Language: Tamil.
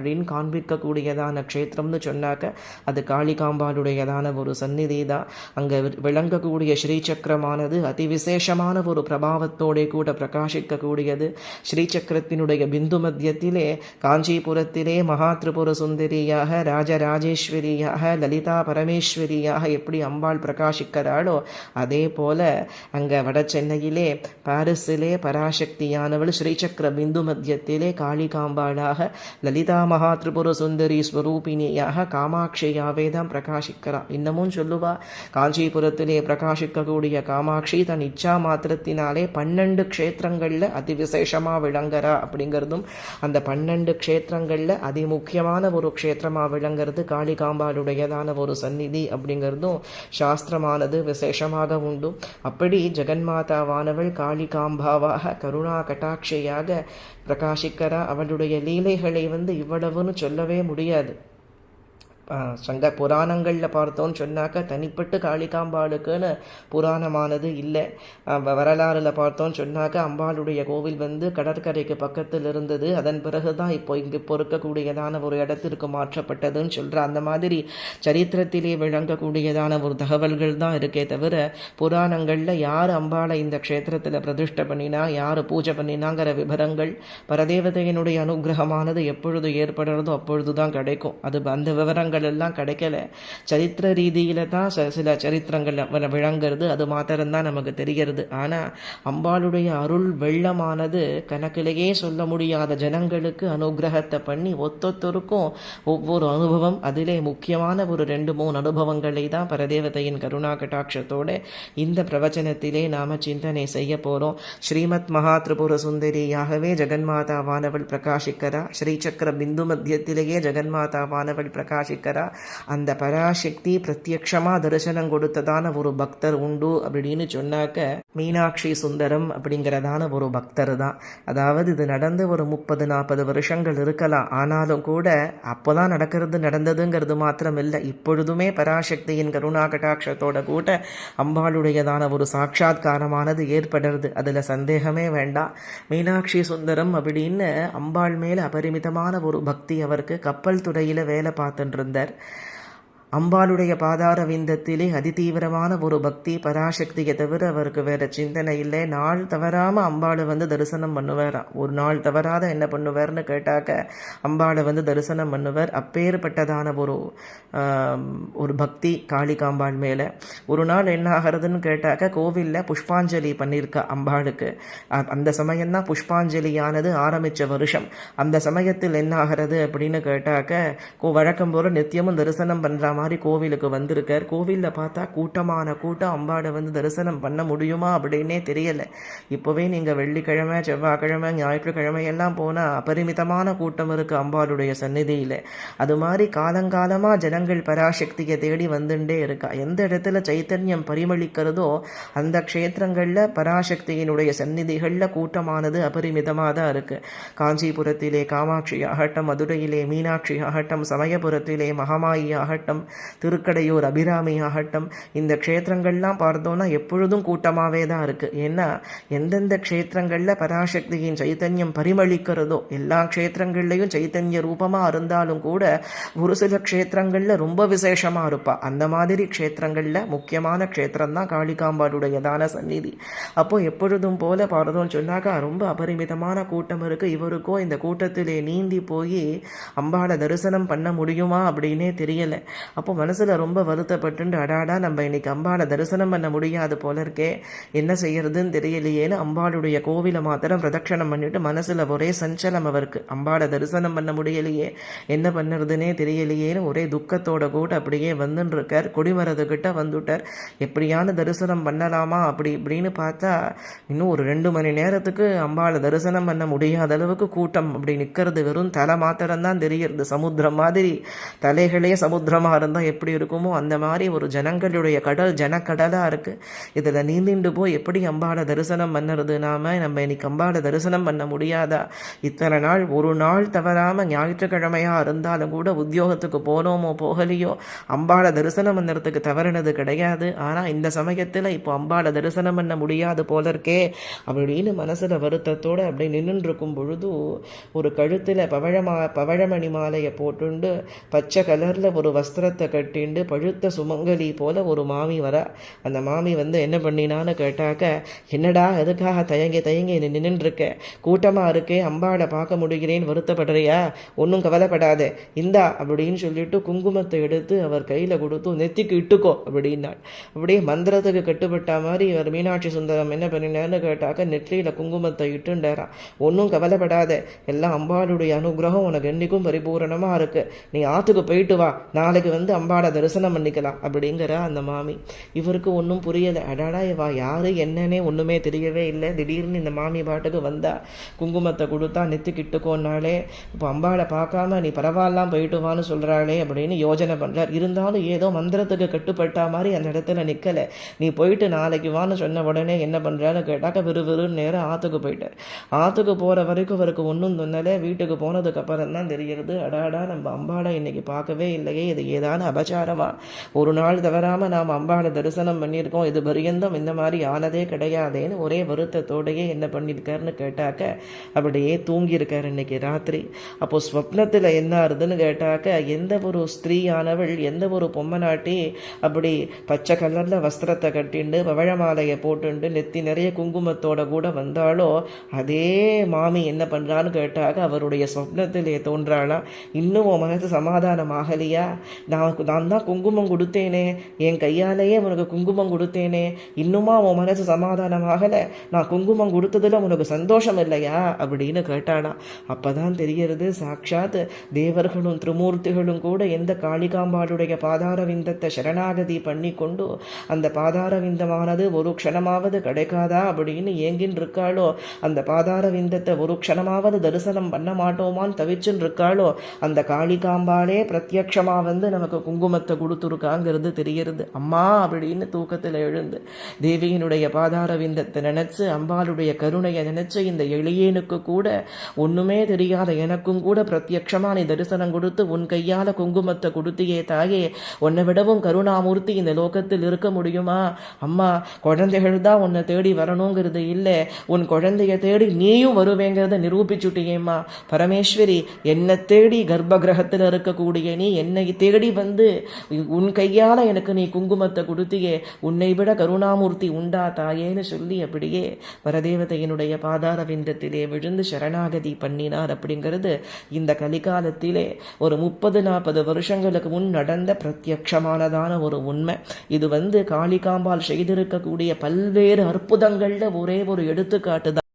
அப்படின்னு காண்பிக்கக்கூடியதான க்ஷேத்திரம்னு சொன்னாக்க அது காளிகாம்பாளுடையதான ஒரு சந்நிதி தான் அங்கே விளங்கக்கூடிய ஸ்ரீசக்கரமானது அதிவிசேஷமான ஒரு பிரபாவத்தோடே கூட பிரகாசிக்கக்கூடியது. ஸ்ரீசக்கரத்தினுடைய பிந்து மத்தியத்திலே காஞ்சிபுரத்திலே மகா திரிபுர சுந்தரியாக ராஜராஜேஸ்வரியாக லலிதா பரமேஸ்வரியாக எப்படி அம்பாள் பிரகாசிக்கிறாளோ அதே போல அங்கே வட சென்னையிலே பாரிஸிலே பராசக்தியானவள் ஸ்ரீசக்கர பிந்து மத்தியத்திலே காளிகாம்பாளாக லலிதா மகா திரிபுர சுந்தரி ஸ்வரூபிணியாக காமாட்சியாவே தான் பிரகாசிக்கிறாள் இன்னமும் சொல்லுவா காஞ்சிபுரத்திலே பிரகாசிக்கக்கூடிய காமாட்சி தன் இச்சா மாத்திரத்தினாலே பன்னெண்டு க்ஷேத்திரங்களில் அதிவிசேஷமாக விளங்குறா அப்படிங்கிறதும் அந்த பன்னெண்டு க்ஷேத்திரங்களில் அதிமுக்கியமான ஒரு க்ஷேத்திரமாக விளங்குறது காளிகாம்பாளுடையதான ஒரு சந்நிதி அப்படிங்கிறதும் சாஸ்திரமானது விசேஷமாக உண்டு அப்படி ஜெகன்மாதாவானவள் காளிகாம்பாவாக கருணா கட்டாட்சியாக பிரகாஷிக்கிறா அவளுடைய லீலைகளை வந்து அவ்வளவுன்னு சொல்லவே முடியாது. சங்க புராணங்களில் பார்த்தோன்னு சொன்னாக்க தனிப்பட்டு காளிகாம்பாளுக்குன்னு புராணமானது இல்லை. வரலாறில் பார்த்தோன்னு சொன்னாக்க அம்பாளுடைய கோவில் வந்து கடற்கரைக்கு பக்கத்தில் இருந்தது. அதன் பிறகு தான் இப்போ இங்கே பொறுக்கக்கூடியதான ஒரு இடத்திற்கு மாற்றப்பட்டதுன்னு சொல்கிற அந்த மாதிரி சரித்திரத்திலே விளங்கக்கூடியதான ஒரு தகவல்கள் தான் இருக்கே தவிர புராணங்களில் யார் அம்பாளை இந்த க்ஷேத்திரத்தில் பிரதிஷ்டை பண்ணினா யார் பூஜை பண்ணினாங்கிற விவரங்கள் பரதேவதையினுடைய அனுகிரகமானது எப்பொழுது ஏற்படுறதோ அப்பொழுது தான் கிடைக்கும். அது அந்த விவரங்கள் எல்லாம் கிடைக்கல. சரித்திர ரீதியில தான் சில சரித்திரங்கள் விளங்குறது. அது மாத்திரம்தான் நமக்கு தெரிகிறது. ஆனால் அம்பாளுடைய அருள் வெள்ளமானது கணக்கிலேயே சொல்ல முடியாத ஜனங்களுக்கு அனுகிரகத்தை பண்ணி ஒத்தொத்தருக்கும் ஒவ்வொரு அனுபவம் அதிலே முக்கியமான ஒரு ரெண்டு மூணு அனுபவங்களை தான் பரதேவதையின் கருணா கட்டாட்சத்தோட இந்த பிரவச்சனத்திலே நாம சிந்தனை செய்ய போகிறோம் ஸ்ரீமத் மகா திரிபுர சுந்தரியாகவே ஜெகன்மாதாவானவள் பிரகாசிக்கிறா ஸ்ரீசக்கர பிந்து மத்தியத்திலேயே ஜெகன்மாதாவானவள் பிரகாசிக்கிறா அந்த பராசக்தி பிரத்யக்ஷமா தரிசனம் கொடுத்ததான ஒரு பக்தர் உண்டு அப்படின்னு சொன்னாக்க மீனாட்சி சுந்தரம் அப்படிங்கிறதான ஒரு பக்தர் தான். அதாவது இது நடந்து ஒரு முப்பது நாற்பது வருஷங்கள் இருக்கலாம். ஆனாலும் கூட அப்போதான் நடக்கிறது நடந்ததுங்கிறது மாத்திரம் இல்லை இப்பொழுதுமே பராசக்தியின் கருணா கட்டாட்சத்தோட கூட அம்பாளுடையதான ஒரு சாட்சாத்காரமானது ஏற்படுறது. அதில் சந்தேகமே வேண்டாம். மீனாட்சி சுந்தரம் அப்படின்னு அம்பாள் மேலே அபரிமிதமான ஒரு பக்தி அவருக்கு. கப்பல் துறையில் வேலை பார்த்துட்டு இருந்தார். அம்பாளுடைய பாதார விந்தத்திலே அதிதீவிரமான ஒரு பக்தி பராசக்தியை தவிர அவருக்கு வேற சிந்தனை இல்லை. நாள் தவறாமல் அம்பாளை வந்து தரிசனம் பண்ணுவாராம் ஒரு நாள் தவறாத என்ன பண்ணுவார்னு கேட்டாக்க அம்பாளை வந்து தரிசனம் பண்ணுவார். அப்பேற்பட்டதான ஒரு ஒரு பக்தி காளிகாம்பாள் மேலே. ஒரு நாள் என்ன ஆகிறதுன்னு கேட்டாக்க கோவிலில் புஷ்பாஞ்சலி பண்ணியிருக்கா அம்பாளுக்கு. அந்த சமயம்தான் புஷ்பாஞ்சலியானது ஆரம்பித்த வருஷம். அந்த சமயத்தில் என்ன ஆகிறது அப்படின்னு கேட்டாக்க வழக்கம் போல நித்தியமும் தரிசனம் பண்ணுறாம மாதிரி கோவிலுக்கு வந்திருக்கார். கோவிலில் பார்த்தா கூட்டமான கூட்டம் அம்பாடை வந்து தரிசனம் பண்ண முடியுமா அப்படின்னே தெரியலை. இப்போவே நீங்கள் வெள்ளிக்கிழமை செவ்வாய்க்கிழமை ஞாயிற்றுக்கிழமை எல்லாம் போனால் அபரிமிதமான கூட்டம் இருக்குது அம்பாளுடைய சந்நிதியில். அது மாதிரி காலங்காலமாக ஜனங்கள் பராசக்தியை தேடி வந்துட்டே இருக்கா. எந்த இடத்துல சைத்தன்யம் பரிமளிக்கிறதோ அந்த க்ஷேத்திரங்களில் பராசக்தியினுடைய சந்நிதிகளில் கூட்டமானது அபரிமிதமாக தான் இருக்குது காஞ்சிபுரத்திலே காமாட்சி ஆகட்டம் மதுரையிலே மீனாட்சி ஆகட்டம் சமயபுரத்திலே மகமாயி ஆகட்டம் திருக்கடையூர் அபிராமி ஆகட்டும். இந்த க்ஷேத்திரங்கள்லாம் பார்த்தோன்னா எப்பொழுதும் கூட்டமாகவே தான் இருக்குது ஏன்னா எந்தெந்த க்ஷேத்திரங்களில் பராசக்தியின் சைத்தன்யம் பரிமளிக்கிறதோ எல்லா க்ஷேத்திரங்கள்லையும் சைத்தன்ய ரூபமாக இருந்தாலும் கூட ஒரு சில க்ஷேத்திரங்களில் ரொம்ப விசேஷமாக இருப்பா. அந்த மாதிரி க்ஷேத்திரங்களில் முக்கியமான க்ஷேத்திரம் தான் காளிகாம்பாளுடையதான சந்நிதி. அப்போது எப்பொழுதும் போல பார்த்தோம்னு சொன்னாக்கா ரொம்ப அபரிமிதமான கூட்டம் இருக்குது இவருக்கோ இந்த கூட்டத்திலே நீந்தி போய் அம்பாளை தரிசனம் பண்ண முடியுமா அப்படின்னே தெரியலை. அப்போ மனசில் ரொம்ப வருத்தப்பட்டு அடாடா நம்ம இன்னைக்கு அம்பாளை தரிசனம் பண்ண முடியாது போல இருக்கே. என்ன செய்யறதுன்னு தெரியலையேன்னு அம்பாளுடைய கோவிலை மாத்திரம் பிரதட்சணம் பண்ணிட்டு மனசில் ஒரே சஞ்சலம் அவருக்கு. அம்பாளை தரிசனம் பண்ண முடியலையே. என்ன பண்ணுறதுனே தெரியலையேன்னு ஒரே துக்கத்தோட கூட அப்படியே வந்துன்னு இருக்கார் கொடிமரத்துக்கிட்ட வந்துட்டார். எப்படியான தரிசனம் பண்ணலாமா? அப்படி இப்படின்னு பார்த்தா இன்னும் ஒரு ரெண்டு மணி நேரத்துக்கு அம்பாளை தரிசனம் பண்ண முடியாத அளவுக்கு கூட்டம். அப்படி நிற்கிறது வெறும் தலை மாத்திரம்தான் தெரியறது சமுத்திரம் மாதிரி தலைகளே சமுத்திரமாக வந்தால் எப்படி இருக்குமோ அந்த மாதிரி ஒரு ஜனங்களுடைய கடல் ஜனக்கடலாக இருக்குது இதில் நீந்திண்டு போய் எப்படி அம்பாவை தரிசனம் பண்ணுறது? நாம் நம்ம இன்னைக்கு அம்பாவை தரிசனம் பண்ண முடியாதா? இத்தனை நாள் ஒரு நாள் தவறாமல் ஞாயிற்றுக்கிழமையாக இருந்தாலும் கூட உத்தியோகத்துக்கு போனோமோ போகலையோ அம்பாவை தரிசனம் பண்ணுறதுக்கு தவறினது கிடையாது. ஆனால் இந்த சமயத்தில் இப்போ அம்பாவை தரிசனம் பண்ண முடியாது போல இருக்கே. அப்படின்னு மனசில் வருத்தத்தோடு அப்படி நின்றுருக்கும் பொழுது ஒரு கழுத்தில் பவழமா பவழமணி மாலையை போட்டுண்டு பச்சை கலரில் ஒரு வஸ்திரத்தை கட்டிண்டு பழுத்த சுமங்கலி போல ஒரு மாமி வர. அந்த மாமி வந்து என்ன பண்ணினான்னு கேட்டாக்க என்னடா எதுக்காக தயங்கி தயங்கி நின்றுருக்க கூட்டமாக இருக்கே அம்பாளை பார்க்க முடிகிறேன்னு வருத்தப்படுறியா? ஒன்றும் கவலைப்படாது. இந்தா அப்படின்னு சொல்லிட்டு குங்குமத்தை எடுத்து அவர் கையில் கொடுத்து நெத்திக்கு இட்டுக்கோ அப்படின்னாள். அப்படியே மந்திரத்துக்கு கட்டுப்பட்ட மாதிரி இவர் மீனாட்சி சுந்தரம் என்ன பண்ணினார்னு கேட்டாக்க நெற்றியில் குங்குமத்தை இட்டுண்டாராம் ஒன்றும் கவலைப்படாத. எல்லாம் அம்பாளுடைய அனுகிரகம் உனக்கு என்றைக்கும் பரிபூரணமாக இருக்குது நீ ஆற்றுக்கு போயிட்டு வா. நாளைக்கு வந்து அம்பாளை தரிசனம் பண்ணிக்கலாம் அப்படிங்கிற அந்த மாமி. இவருக்கு ஒன்றும் புரியலை. அடாடா இவா யாரு? என்னன்னே ஒன்றுமே தெரியவே இல்லை. திடீர்னு இந்த மாமி பாட்டுக்கு வந்தா குங்குமத்தை கொடுத்தா நெத்திக்கிட்டுக்கோன்னாலே இப்போ அம்பாளை பார்க்காம நீ பரவாயில்லாம் போயிட்டு வான்னு சொல்கிறாளே அப்படின்னு யோஜனை பண்ணுறார் இருந்தாலும் ஏதோ மந்திரத்துக்கு கட்டுப்பட்டா மாதிரி அந்த இடத்துல நிற்கலை நீ போயிட்டு நாளைக்கு வான்னு சொன்ன உடனே என்ன பண்ணுறான்னு கேட்டாக்க விறுவிறுன்னு நேரம் ஆற்றுக்கு போயிட்டார். ஆற்றுக்கு போகிற வரைக்கும் அவருக்கு ஒன்றும் சொன்னலை வீட்டுக்கு போனதுக்கப்புறம் தான் தெரிகிறது அடாடா நம்ம அம்பாளை இன்னைக்கு பார்க்கவே இல்லையே. இது ஏதான அபச்சாரமா? ஒரு நாள் தவறாமல் நாம் அம்பாளை தரிசனம் பண்ணியிருக்கோம். இது பரியந்தம். இந்த மாதிரி ஆனதே கிடையாதேன்னு ஒரே வருத்தத்தோடையே என்ன பண்ணியிருக்காருன்னு கேட்டாக்க அப்படியே தூங்கியிருக்கார் இன்னைக்கு ராத்திரி. அப்போ ஸ்வப்னத்தில் என்ன ஆறுதுன்னு கேட்டாக்க எந்த ஒரு ஸ்திரீயானவள் எந்த ஒரு பொம்மநாட்டி அப்படி பச்சை கலரில் வஸ்திரத்தை கட்டிண்டு பவழ மாலையை போட்டுண்டு நெத்தி நிறைய குங்குமத்தோட கூட வந்தாலோ அதே மாமி என்ன பண்ணுறான்னு கேட்டாக்க அவருடைய சொப்னத்திலே தோன்றாளா? இன்னும் உன் மனசு சமாதானம் ஆகலையா நான் நான் தான் குங்குமம் கொடுத்தேனே. என் கையாலேயே உனக்கு குங்குமம் கொடுத்தேனே. இன்னுமா உன் மனசு சமாதானமாகலை? நான் குங்குமம் கொடுத்ததில் உனக்கு சந்தோஷம் இல்லையா? அப்படின்னு கேட்டானா. அப்பதான் தெரிகிறது சாட்சாத் தேவர்களும் திருமூர்த்திகளும் கூட எந்த காளிகாம்பாளுடைய பாதார விந்தத்தை சரணாகதி பண்ணி கொண்டு அந்த பாதார விந்தமானது ஒரு க்ஷணமாவது கிடைக்காதா அப்படின்னு ஏங்கின்னு இருக்காளோ அந்த பாதார விந்தத்தை ஒரு க்ஷணமாவது தரிசனம் பண்ண மாட்டோமான்னு தவிச்சுன்னு இருக்காளோ அந்த காளிகாம்பாளே பிரத்யக்ஷமாக வந்து நமக்கு குங்குமத்தை கொடுத்துருக்காங்கிறது தெரிகிறது. அம்மா அப்படின்னு தூக்கத்தில் எழுந்து தேவியினுடைய பாதார விந்தத்தை நினைச்சு அம்பாளுடைய கருணையை நினைச்சு இந்த எளியேனுக்கு கூட ஒண்ணுமே தெரியாத எனக்கும் கூட பிரத்யட்சமா நீ தரிசனம் கொடுத்து உன் கையால குங்குமத்தை கொடுத்தியே தாயே உன்னை விடவும் கருணாமூர்த்தி இந்த லோகத்தில் இருக்க முடியுமா? அம்மா குழந்தைகள் தான் உன்னை தேடி வரணுங்கிறது இல்லை. உன் குழந்தைய தேடி நீயும் வருவேங்கிறத நிரூபிச்சுட்டியேம்மா. பரமேஸ்வரி என்னை தேடி கர்ப்ப கிரகத்தில் இருக்கக்கூடிய நீ என்னை தேடி வந்து உன் கையால் எனக்கு நீ குங்குமத்தை கொடுத்தியே உன்னை விட கருணாமூர்த்தி உண்டா தாயேன்னு சொல்லி அப்படியே வரதேவதையினுடைய பாதார விந்தத்திலே விழுந்து சரணாகதி பண்ணினார். அப்படிங்கிறது இந்த கலிகாலத்திலே ஒரு முப்பது நாற்பது வருஷங்களுக்கு முன் நடந்த பிரத்யக்ஷமானதான ஒரு உண்மை. இது வந்து காளிகாம்பால் செய்திருக்கக்கூடிய பல்வேறு அற்புதங்களில் ஒரே ஒரு எடுத்துக்காட்டு தான்.